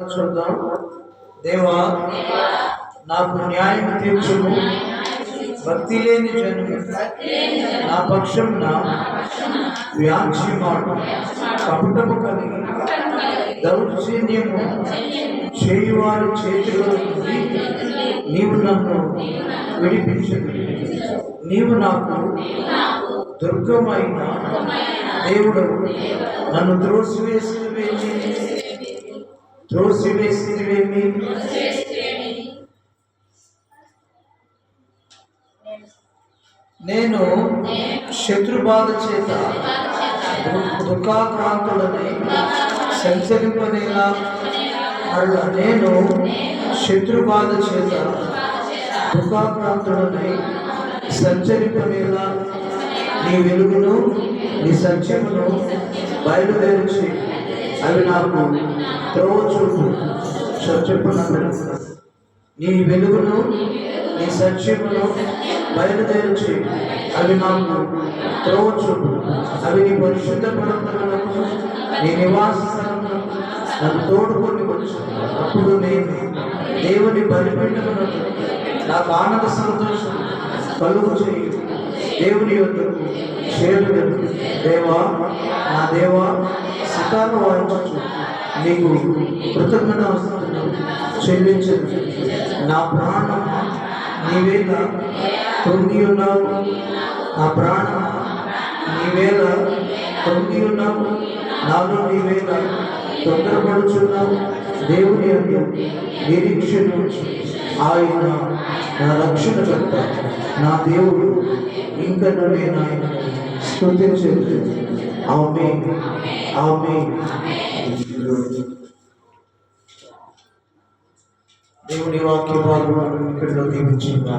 చూద్దాం. దేవా నాకు న్యాయం తీర్చుము. భక్తి లేని జనులు నా పక్షం నా మాట కపటము కలిగి దౌర్జన్యము చేయువారి చేతిలో నీవు నన్ను విడిపించదు నీవు నాకు దుర్గమైన దేవుడు నన్ను త్రోసివేసివేమి త్రోసివేసివేమి నేను శత్రుబాధ చేత దుఃఖాక్రాంతులని సంచరింపనేలా మరలా నేను శత్రుబాధ చేత దుఃఖాక్రాంతులని సంచరింపనేలా నీ వెలుగును నీ సత్యమును బయలుదేరించి. అవి నాకు త్రోవ చూపు. నీ వెలుగును నీ సత్యమును బయలుదేరించి అవి నాకు త్రోవ చూపు. అవి నీ పరిశుద్ధ పరంపరలకు నీ నివాస స్థలములకు నన్ను తోడుకొని వచ్చు అప్పుడు నేను దేవుని బలిపెట్టమునకు నాకు ఆనంద సంతోషం కలుగు చేయి. దేవుని యొక్క చేరుదను దేవా నా దేవా సితాను వాయించు నీకు కృతజ్ఞత చెల్లించదు నా ప్రాణం నీవేళ తొంగి ఉన్నావు. నా ప్రాణం నీవేళ తొంగి ఉన్నావు. నాలో నీవేళ తొందరపడుచున్నావు. దేవుని యొక్క నిరీక్షణ ఆయన నా రక్షణకర్త నా దేవుడు. ఇంకను నేను ఆయన స్థుతించే ఆమె ఆమె దేవుని వాక్య భాగం ఇక్కడ దీవించింది